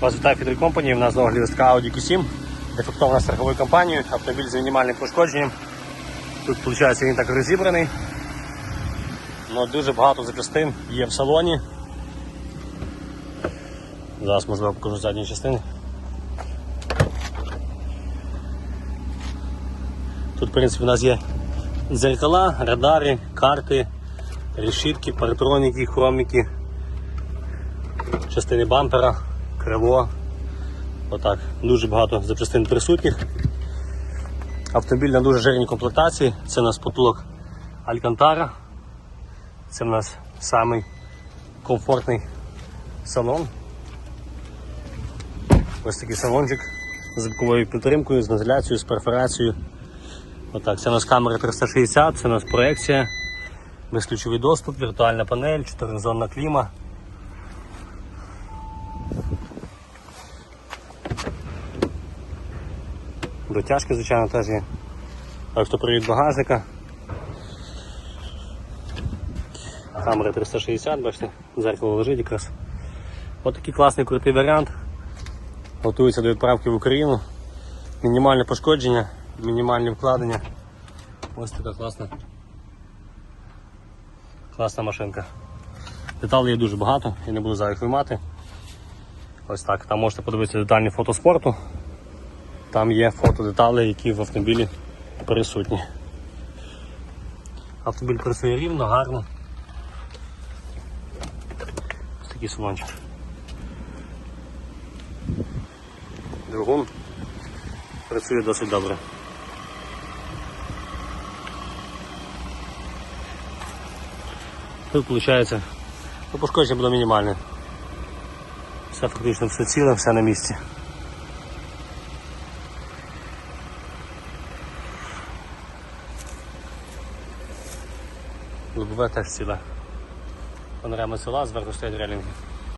Вас вітає Фідер Компані, у нас знову лістка Audi Q7, дефектована страховою компанією, автомобіль з мінімальним пошкодженням. Тут, виходить, він так розібраний. Ну, дуже багато запчастин є в салоні. Зараз можливо покажу задні частини. Тут, в принципі, у нас є дзеркала, радари, карти, решітки, паратроніки, хроміки, частини бампера, крило. Отак. Дуже багато запчастин присутніх. Автомобіль на дуже жирній комплектації. Це у нас потулок Алькантара. Це у нас самий комфортний салон. Ось такий салончик з звуковою підтримкою, з вентиляцією, з перфорацією. Отак, це у нас камера 360, це у нас проекція, безключовий доступ, віртуальна панель, 4-зонна кліма. Дотяжки, звичайно, теж є. Автопривід багажника. Камера 360, бачите, зеркало лежить якраз. Ось такий класний крутий варіант. Готується до відправки в Україну. Мінімальне пошкодження, мінімальні вкладення. Ось така класна. Класна машинка. Деталей є дуже багато, я не буду зараз їх виймати. Ось так. Там можете подивитися детальні фото спорту. Там є фото деталей, які в автомобілі присутні. Автомобіль працює рівно, гарно. Ось такий салончик. Двигун працює досить добре. Тут виходить, ну, пошкодження було мінімальне. Все фактично все ціле, все на місці. Лобове теж ціле. Панорама села, зверху стоять релінги.